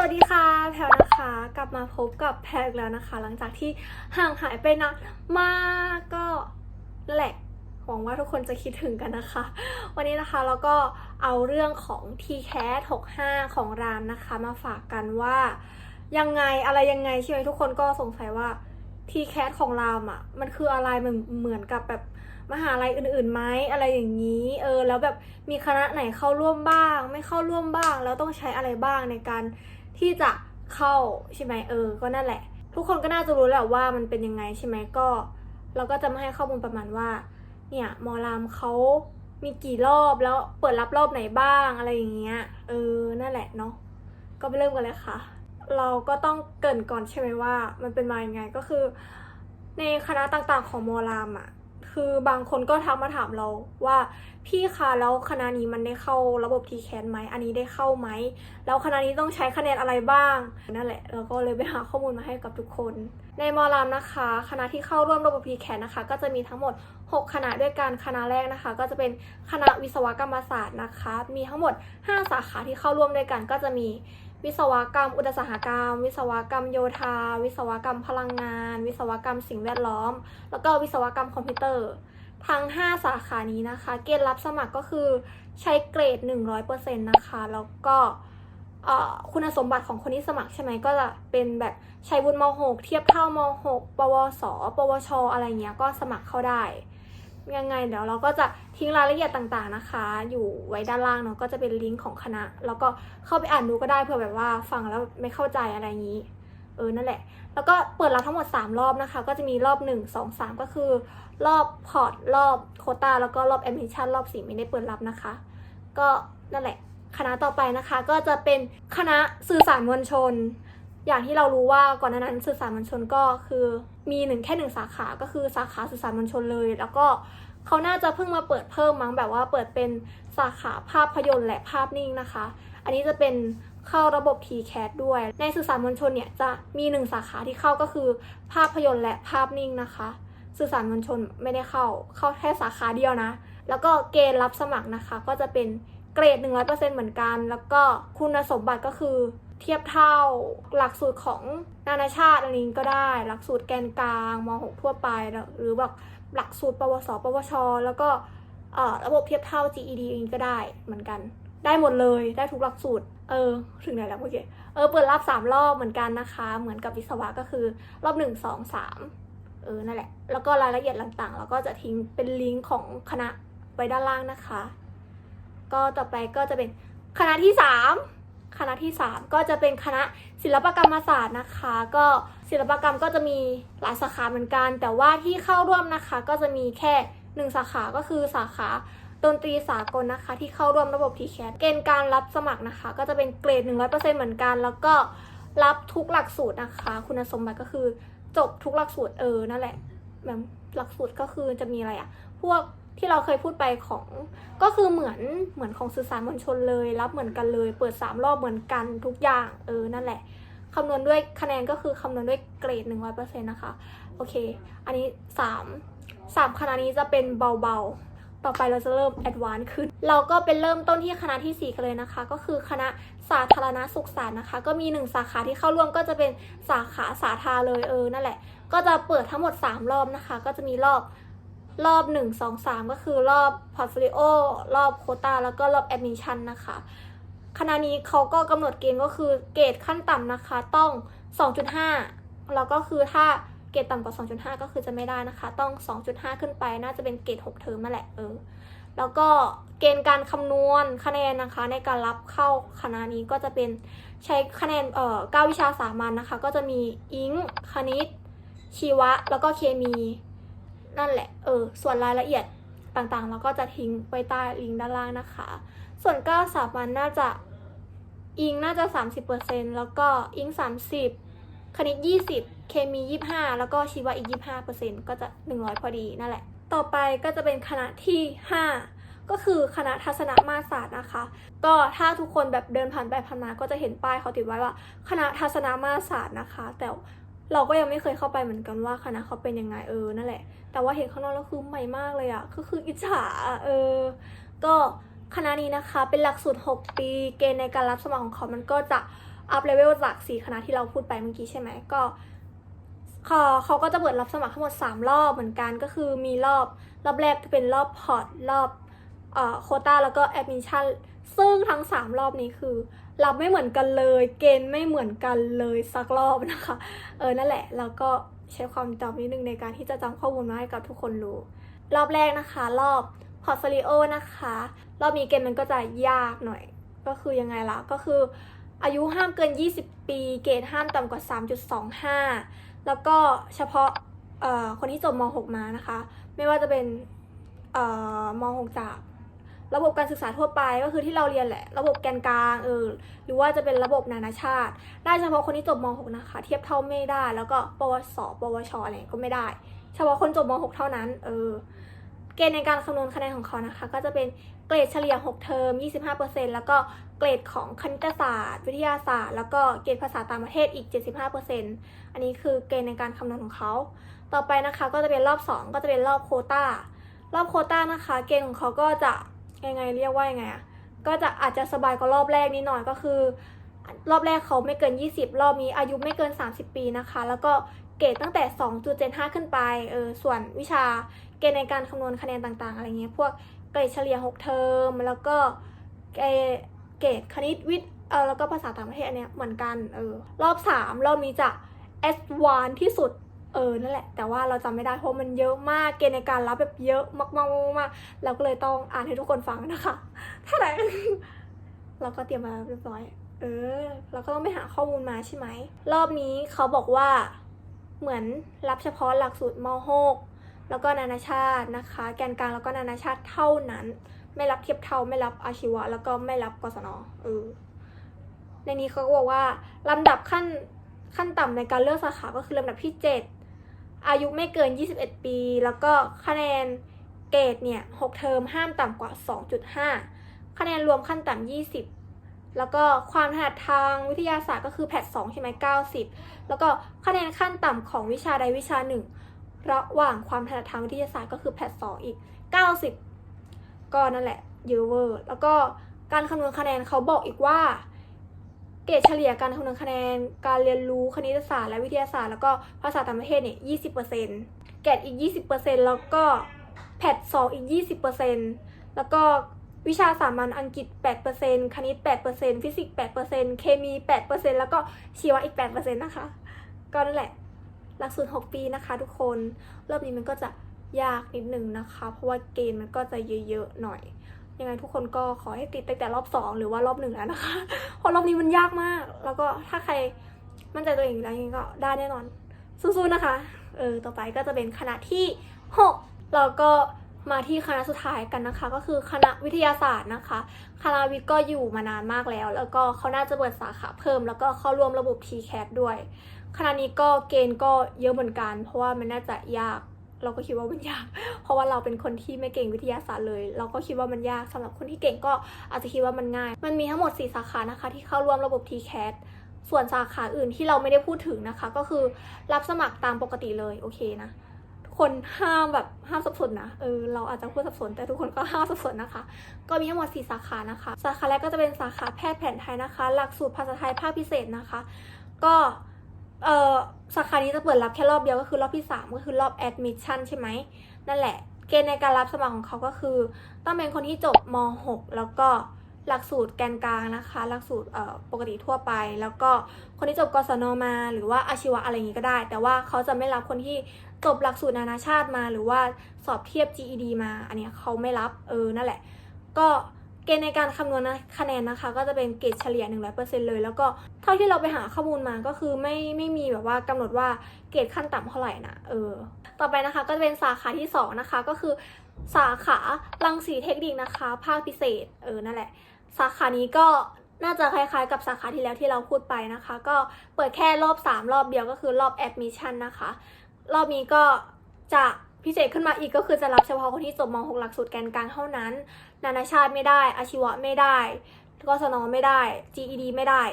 วัสดีค่ะแพลนะคะ กลับมาพบกับแพลวอีกแล้วนะคะ หลังจากที่ห่างหายไปนานมากก็แหละหวังว่าทุกคนจะคิดถึงกันนะคะ วันนี้นะคะเราก็เอาเรื่องของ t c a t 65 ของรามนะคะ มาฝากกันว่ายังไงอะไรยังไงใช่ไหมทุกคนก็สงสัยว่า t c a t ของรามอะมันคืออะไรมันเหมือนกับแบบมหาลัยอื่นๆไหมอะไรอย่างนี้เออแล้วแบบมีคณะไหนเข้าร่วมบ้าง ไม่เข้าร่วมบ้าง แล้วต้องใช้อะไรบ้างในการ ที่จะเข้าใช่ไหมเออ ก็นั่นแหละ ทุกคนก็น่าจะรู้แหละว่ามันเป็นยังไงใช่ไหมก็ เราก็จะมาให้ข้อมูลประมาณว่า เนี่ยมอรามเขามีกี่รอบแล้วเปิดรับรอบไหนบ้างอะไรอย่างเงี้ย เออ นั่นแหละเนาะ ก็ไปเริ่มกันเลยค่ะ เราก็ต้องเกินก่อนใช่ไหมว่า มันเป็นมาอย่างไงก็คือ ในคณะต่างๆของมอรามอะ คือบางคนก็ทักมาถามเราว่าพี่คะแล้วคณะนี้มันได้เข้าระบบ t c a s ไหมอันนี้ได้เข้าไหมแล้วคณะนี้ต้องใช้คะแนนอะไรบ้างนั่นแหละเราก็เลยไปหาข้อมูลมาให้กับทุกคน ในมอรามนะคะ คณะที่เข้าร่วมระบบ t c a s นะคะ ก็จะมีทั้งหมด 6 คณะด้วยกันคณะแรกนะคะ ก็จะเป็นคณะวิศวกรรมศาสตร์นะคะ มีทั้งหมด 5 สาขาที่เข้าร่วมด้วยกันก็จะมี วิศวกรรม อุตสาหกรรม วิศวกรรมโยธา วิศวกรรมพลังงาน วิศวกรรมสิ่งแวดล้อม แล้วก็วิศวกรรมคอมพิวเตอร์ ทั้ง 5 สาขานี้นะคะ เกณฑ์รับสมัครก็คือใช้เกรด 100%นะคะ แล้วก็คุณสมบัติของคนที่สมัครใช่ไหมก็จะเป็นแบบใช้วุฒิม .6 เทียบเท่าม .6 ปวส ปวช อะไรเงี้ยก็สมัครเข้าได้ ยังไงเดี๋ยวเราก็จะทิ้งรายละเอียดต่างๆนะคะ อยู่ไว้ด้านล่างเนาะก็จะเป็นลิงก์ของคณะ แล้วก็เข้าไปอ่านดูก็ได้เผื่อแบบว่าฟังแล้วไม่เข้าใจอะไรอย่างนี้เออนั่นแหละ แล้วก็เปิดรับทั้งหมด 3 รอบนะคะ ก็จะมีรอบ 1 2 3 ก็คือ รอบพอร์ตรอบโคตาแล้วก็รอบแอดมิชชั่นรอบ4ไม่ได้เปิดรับนะคะ ก็นั่นแหละ คณะต่อไปนะคะ ก็จะเป็นคณะสื่อสารมวลชน อย่างที่เรารู้ว่าก่อนหน้านั้นสื่อสารมวลชนก็คือ มีหนึ่งแค่หนึ่งสาขาก็คือสาขาสื่อสารมวลชนเลย แล้วก็เขาน่าจะเพิ่งมาเปิดเพิ่มมั้งแบบว่าเปิดเป็นสาขาภาพยนตร์และภาพนิ่งนะคะ อันนี้จะเป็นเข้าระบบ TCAT ด้วย ในสื่อสารมวลชนเนี่ยจะมีหนึ่งสาขาที่เข้าก็คือ ภาพยนตร์และภาพนิ่งนะคะ สื่อสารมวลชนไม่ได้เข้าเข้าแค่สาขาเดียวนะ แล้วก็เกณฑ์รับสมัครนะคะ ก็จะเป็นเกรด 100%เหมือนกัน แล้วก็คุณสมบัติก็คือ เทียบเท่าหลักสูตรของนานาชาติอะไรนี้ก็ได้ หลักสูตรแกนกลางม .6 ทั่วไป หรือแบบหลักสูตรปวส ปวช แล้วก็ระบบเทียบเท่า GED อย่างนี้ก็ได้เหมือนกัน ได้หมดเลยได้ทุกหลักสูตร เออ ถึงไหนแล้วเมื่อกี้เออเปิดรับสามรอบเหมือนกันนะคะ เหมือนกับวิศวะก็คือรอบหนึ่งสองสามเออนั่นแหละ แล้วก็รายละเอียดต่างๆ เราก็จะทิ้งเป็นลิงก์ของคณะไว้ด้านล่างนะคะ ก็ต่อไปก็จะเป็นคณะที่สาม คณะที่สามก็จะเป็นคณะศิลปกรรมศาสตร์นะคะ ก็ศิลปกรรมก็จะมีหลายสาขาเหมือนกัน แต่ว่าที่เข้าร่วมนะคะ ก็จะมีแค่หนึ่งสาขาก็คือสาขาดนตรีสากลนะคะ ที่เข้าร่วมระบบ t c a t เกณฑ์การรับสมัครนะคะ ก็จะเป็นเกรด 100%เหมือนกัน แล้วก็รับทุกหลักสูตรนะคะ คุณสมบัติก็คือจบทุกหลักสูตรเออนั่นแหละแบบหลักสูตรก็คือจะมีอะไรอะพวก ที่เราเคยพูดไปของก็คือเหมือนเหมือนของสื่อสารมวลชนเลย รับเหมือนกันเลย เปิด 3 รอบเหมือนกันทุกอย่างเออนั่นแหละคำนวณด้วยคะแนนก็คือคำนวณด้วยเกรด 100%นะคะโอเค อันนี้ 3 3คณะนี้จะเป็นเบาๆ ต่อไปเราจะเริ่มแอดวานซ์ขึ้น เราก็เป็นเริ่มต้นที่คณะทีสี่4 กันเลยนะคะ ก็คือคณะสาธารณสุขศาสตร์นะคะ ก็มี 1 สาขาที่เข้าร่วมก็จะเป็นสาขาสาธาเลยเออนั่นแหละ ก็จะเปิดทั้งหมด 3 รอบนะคะ ก็จะมีรอบ รอบ 1 2 3 ก็คือรอบพอร์ตโฟลิโอรอบโคตาแล้วก็รอบแอดมิชชั่นนะคะคณะนี้เขาก็กำหนดเกณฑ์ก็คือเกรดขั้นต่ำนะคะ ต้อง 2.5 แล้วก็คือถ้าเกรดต่ำกว่า 2.5 ก็คือจะไม่ได้นะคะ ต้อง 2.5 ขึ้นไป น่าจะเป็นเกรด6เทอมนั่นแหละเออแล้วก็เกณฑ์การคำนวณคะแนนนะคะ ในการรับเข้าคณะนี้ก็จะเป็นใช้คะแนนเอ่อ9วิชาสามัญนนะคะ ก็จะมีอิงคณิต ชีวะ แล้วก็เคมี นั่นแหละ เออ ส่วนรายละเอียดต่างๆ เราก็จะทิ้งไว้ใต้ลิงก์ด้านล่างนะคะ ส่วนเก้าสามัญน่าจะอิงน่าจะ 30%แล้วก็อิง 30 คณิต 20 เคมี 25 แล้วก็ชีวะอีก 25%ก็จะ 100 พอดีนั่นแหละ ต่อไปก็จะเป็นคณะที่ 5 ก็คือคณะทัศนมาตรศาสตร์นะคะ ก็ถ้าทุกคนแบบเดินผ่านไปผ่านมาก็จะเห็นป้ายเขาติดไว้ว่า คณะทัศนมาตรศาสตร์นะคะ แต่ เราก็ยังไม่เคยเข้าไปเหมือนกันว่าคณะเขาเป็นยังไงเออนั่นแหละ แต่ว่าเห็นข้างนอกแล้วคือใหม่มากเลยอะก็คืออิจฉาเออ ก็คณะนี้นะคะเป็นหลักสูตร 6 ปี เกณฑ์ในการรับสมัครของเขามันก็จะอัพเลเวลจากสี่คณะที่เราพูดไปเมื่อกี้ใช่ไหมก็เขาเขาก็จะเปิดรับสมัครทั้งหมด 3 รอบเหมือนกันก็คือมีรอบรอบแรกจะเป็นรอบพอร์ตรอบอโคต้าแล้วก็แอดมิชชั่นซึ่งทั้ง 3 รอบนี้คือ รับไม่เหมือนกันเลย เกณฑ์ไม่เหมือนกันเลยสักรอบนะคะ เออนั่นแหละแล้วก็ใช้ความจำนิดนึงในการที่จะจำข้อมูลมาให้กับทุกคนรู้ รอบแรกนะคะ รอบพอร์ตโฟลิโอนะคะ รอบนี้เกณฑ์มันก็จะยากหน่อย ก็คือยังไงล่ะ ก็คืออายุห้ามเกิน 20 ปี เกรดห้ามต่ำกว่า 3.25 แล้วก็เฉพาะคนที่จบม .6 มานะคะ ไม่ว่าจะเป็นม .6 จาก ระบบการศึกษาทั่วไปก็คือที่เราเรียนแหละ ระบบแกนกลางเออหรือว่าจะเป็นระบบนานาชาติ ได้เฉพาะคนที่จบม .6 นะคะ เทียบเท่าไม่ได้ แล้วก็ปวสปวชอะไรก็ไม่ได้ เฉพาะคนจบม .6 เท่านั้นเออเกณฑ์ในการคำนวณคะแนนของเขานะคะ ก็จะเป็นเกรดเฉลี่ย 6 เทอม 25%แล้วก็เกรดของคณิตศาสตร์ วิทยาศาสตร์ แล้วก็เกรดภาษาต่างประเทศอีก 75%อันนี้คือเกณฑ์ในการคำนวณของเขา ต่อไปนะคะก็จะเป็นรอบ 2 ก็จะเป็นรอบโคตารอบโคต้านะคะ เกณฑ์ของเขาก็จะ ยังไงเรียกว่ายังไงอะก็จะอาจจะสบายกว่ารอบแรกนิดหน่อยก็คือ รอบแรกเขาไม่เกิน 20 รอบนี้อายุไม่เกิน 30 ปีนะคะ แล้วก็เกรดตั้งแต่ 2.75 ขึ้นไปเออส่วนวิชาเกณฑ์ในการคำนวณคะแนนต่างๆ อะไรเงี้ยพวกเกรดเฉลี่ย 6 เทอม แล้วก็เกรดเกรดคณิตวิทย์เออแล้วก็ภาษาต่างประเทศอันเนี้ยเหมือนกันเออรอบ 3 รอบนี้จะ S1 ที่สุด เออนั่นแหละ แต่ว่าเราจำไม่ได้เพราะมันเยอะมากเกณฑ์ในการรับแบบเยอะมากๆๆๆเราก็เลยต้องอ่านให้ทุกคนฟังนะคะถ้าไหนเราก็เตรียมมาเรียบร้อย เออ เราก็ต้องไปหาข้อมูลมาใช่ไหม รอบนี้เขาบอกว่าเหมือนรับเฉพาะหลักสูตรม .6 แล้วก็นานาชาตินะคะ แกนกลางแล้วก็นานาชาติเท่านั้น ไม่รับเทียบเท่าไม่รับอาชีวะ แล้วก็ไม่รับกศนเออในนี้เขาก็บอกว่าลำดับขั้นขั้นต่ำในการเลือกสาขาก็คือลำดับที่ 7 อายุไม่เกิน 21 ปี แล้วก็คะแนนเกรดเนี่ย6เทอมห้ามต่ำกว่า 2.5 คะแนนรวมขั้นต่ำ 20 แล้วก็ความถนัดทางวิทยาศาสตร์ก็คือแพท2ใช่ไหม90 แล้วก็คะแนนขั้นต่ำของวิชาใดวิชาหนึ่งระหว่างความถนัดทางวิทยาศาสตร์ก็คือแพท2อีก 90 ก็นั่นแหละเยอะเวอร์ แล้วก็การคำนวณคะแนนเขาบอกอีกว่า รดเฉลี่ยการคำนวณคะแนน การเรียนรู้คณิตศาสตร์และวิทยาศาสตร์แล้วก็ภาษาต่างประเทศเนี่ย20%แกดอีก20%แล้วก็แพทสองอีก20%แล้วก็วิชาสามัญอังกฤษ 8%คณิต 8%ฟิสิกส์ 8%เคมี 8%แล้วก็ชีวะอีก 8%นะคะ ก็นั่นแหละ หลักสูตร 6 ปีนะคะทุกคน รอบนี้มันก็จะยากนิดนึงนะคะ เพราะว่าเกณฑ์มันก็จะเยอะๆหน่อย ยังไงทุกคนก็ขอให้ติดตั้งแต่รอบ 2 หรือว่ารอบหนึ่งแล้วนะคะเพราะรอบนี้มันยากมาก แล้วก็ถ้าใครมั่นใจตัวเองอยู่แล้วยังไงก็ได้แน่นอนสู้ๆนะคะเออต่อไปก็จะเป็นคณะที่ 6 แล้วก็มาที่คณะสุดท้ายกันนะคะ ก็คือคณะวิทยาศาสตร์นะคะ คณะวิทย์ก็อยู่มานานมากแล้ว แล้วก็เขาน่าจะเปิดสาขาเพิ่ม แล้วก็เข้าร่วมระบบ TCAT ด้วย คณะนี้ก็เกณฑ์ก็เยอะเหมือนกัน เพราะว่ามันน่าจะยาก เราก็คิดว่ามันยาก เพราะว่าเราเป็นคนที่ไม่เก่งวิทยาศาสตร์เลย เราก็คิดว่ามันยากสำหรับคนที่เก่งก็อาจจะคิดว่ามันง่าย มันมีทั้งหมด 4 สาขานะคะ ที่เข้าร่วมระบบ TCAT ส่วนสาขาอื่นที่เราไม่ได้พูดถึงนะคะ ก็คือรับสมัครตามปกติเลยโอเคนะทุกคนห้ามแบบห้ามสับสนนะเออเราอาจจะพูดสับสนแต่ทุกคนก็ห้ามสับสนนะคะ ก็มีทั้งหมด 4 สาขานะคะ สาขาแรกก็จะเป็นสาขาแพทย์แผนไทยนะคะ หลักสูตรภาษาไทยภาคพิเศษนะคะ ก็เออ สาขานี้จะเปิดรับแค่รอบเดียวก็คือรอบที่ 3 ก็คือรอบ admission ใช่ไหมนั่นแหละ เกณฑ์ในการรับสมัครของเขาก็คือ ต้องเป็นคนที่จบม .6 แล้วก็หลักสูตรแกนกลางนะคะ หลักสูตรปกติทั่วไป แล้วก็คนที่จบกศนมาหรือว่าอาชีวะอะไรอย่างงี้ก็ได้ แต่ว่าเขาจะไม่รับคนที่จบหลักสูตรนานาชาติมา หรือว่าสอบเทียบ GED มา อันนี้เขาไม่รับเออนั่นแหละ ก็ ณฑ์ในการคำนวณคะแนนนะคะ ก็จะเป็นเกรดเฉลี่ย 100%เลย แล้วก็เท่าที่เราไปหาข้อมูลมาก็คือไม่ไม่มีแบบว่ากำหนดว่าเกรดขั้นต่ำเท่าไหร่นะเออต่อไปนะคะก็จะเป็นสาขาที่ 2 นะคะ ก็คือสาขารังสีเทคนิคนะคะ ภาคพิเศษเออนั่นแหละ สาขานี้ก็น่าจะคล้ายๆ กับสาขาที่แล้วที่เราพูดไปนะคะ ก็เปิดแค่รอบ 3 รอบเดียวก็คือรอบ admission นะคะ รอบนี้ก็จะ พิเศษขึ้นมาอีกก็คือจะรับเฉพาะคนที่จบม .6 หลักสูตรแกนกลางเท่านั้น นานาชาติไม่ได้ อาชีวะไม่ได้กศนไม่ได้ GED ไม่ได้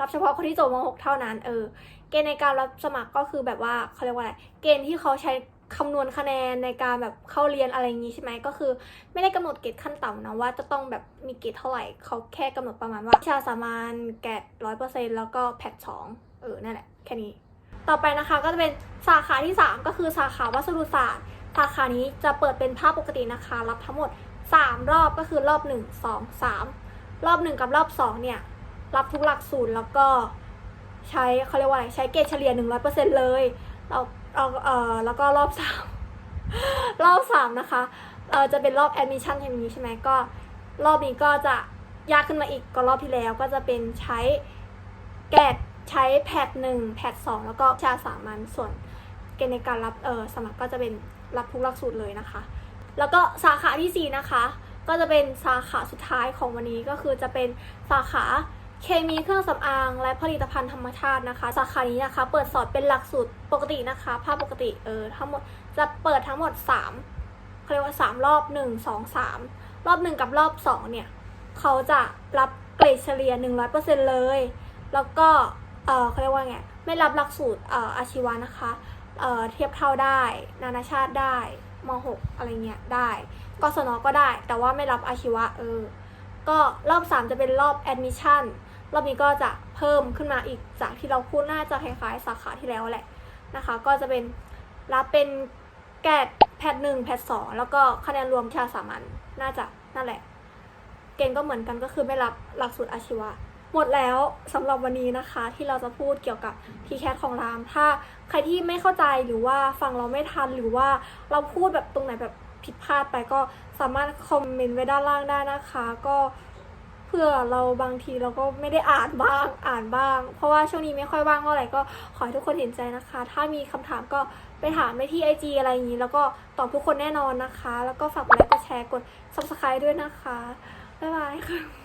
รับเฉพาะคนที่จบม .6 เท่านั้น เออ เกณฑ์ในการรับสมัครก็คือแบบว่าเขาเรียกว่าอะไร เกณฑ์ที่เขาใช้คำนวณคะแนนในการแบบเข้าเรียนอะไรอย่างงี้ใช่ไหมก็คือ ไม่ได้กำหนดเกรดขั้นต่ำนะว่าจะต้องแบบมีเกรดเท่าไหร่เขาแค่กำหนดประมาณว่าวิชาสามัญแกดร้อยเปอร์เซ็นต์แล้วก็แพทสองเออนั่นแหละแค่นี้ ต่อไปนะคะก็จะเป็นสาขาที่ 3 ก็คือสาขาวัสดุศาสตร์ สาขานี้จะเปิดเป็นภาคปกตินะคะ รับทั้งหมด 3 รอบก็คือรอบ 1 2 3 รอบ 1 กับรอบ 2 เนี่ย รับทุกหลักสูตรแล้วก็ใช้เขาเรียกว่าอะไรใช้เกรดเฉลี่ย 100%เลยเราเราเออแล้วก็รอบ 3 รอบ 3 นะคะเออจะเป็นรอบ admission อย่างนี้ใช่ไหมก็ รอบนี้ก็จะยากขึ้นมาอีกก็รอบที่แล้วก็จะเป็นใช้แกด ใช้แพทหนึ่งแพทสองแล้วก็ชาสามัญส่วนเกณฑ์ในการรับเออสมัครก็จะเป็นรับทุกหลักสูตรเลยนะคะ แล้วก็สาขาที่ 4 นะคะ ก็จะเป็นสาขาสุดท้ายของวันนี้ก็คือจะเป็นสาขาเคมีเครื่องสำอางและผลิตภัณฑ์ธรรมชาตินะคะ สาขานี้นะคะ เปิดสอนเป็นหลักสูตรปกตินะคะภาคปกติเออทั้งหมดจะเปิดทั้งหมด3เขาเรียกว่า 3 รอบ 1 2 3 รอบ 1 กับรอบ 2 เนี่ย เขาจะรับเกรดเฉลี่ย 100%เลย แล้วก็ เออเขาเรียกว่าไง ไม่รับหลักสูตรเอ่ออาชีวะนะคะ เอ่อเทียบเท่าได้ นานาชาติได้ม .6 อะไรเงี้ยได้กศนก็ได้ แต่ว่าไม่รับอาชีวะเออ ก็รอบ 3 จะเป็นรอบ admission รอบนี้ก็จะเพิ่มขึ้นมาอีกจากที่เราพูดน่าจะคล้ายๆ สาขาที่แล้วแหละนะคะ ก็จะเป็นรับเป็นแกดแพทหนึ่งแพทสองแล้วก็คะแนนรวมชาสามัญน่าจะนั่นแหละ เกณฑ์ก็เหมือนกันก็คือไม่รับหลักสูตรอาชีวะ หมดแล้วสำหรับวันนี้นะคะที่เราจะพูดเกี่ยวกับทีแคสของราม ถ้าใครที่ไม่เข้าใจหรือว่าฟังเราไม่ทันหรือว่าเราพูดแบบตรงไหนแบบผิดพลาดไปก็สามารถคอมเมนต์ไว้ด้านล่างได้นะคะ ก็เพื่อเราบางทีเราก็ไม่ได้อ่านบ้างอ่านบ้าง เพราะว่าช่วงนี้ไม่ค่อยว่างเท่าไหร่ก็ขอให้ทุกคนเห็นใจนะคะ ถ้ามีคำถามก็ไปถามได้ที่ IG อะไรอย่างนี้ แล้วก็ตอบทุกคนแน่นอนนะคะ แล้วก็ฝากกดไลค์กดแชร์กด subscribe ด้วยนะคะบ๊ายบายค่ะ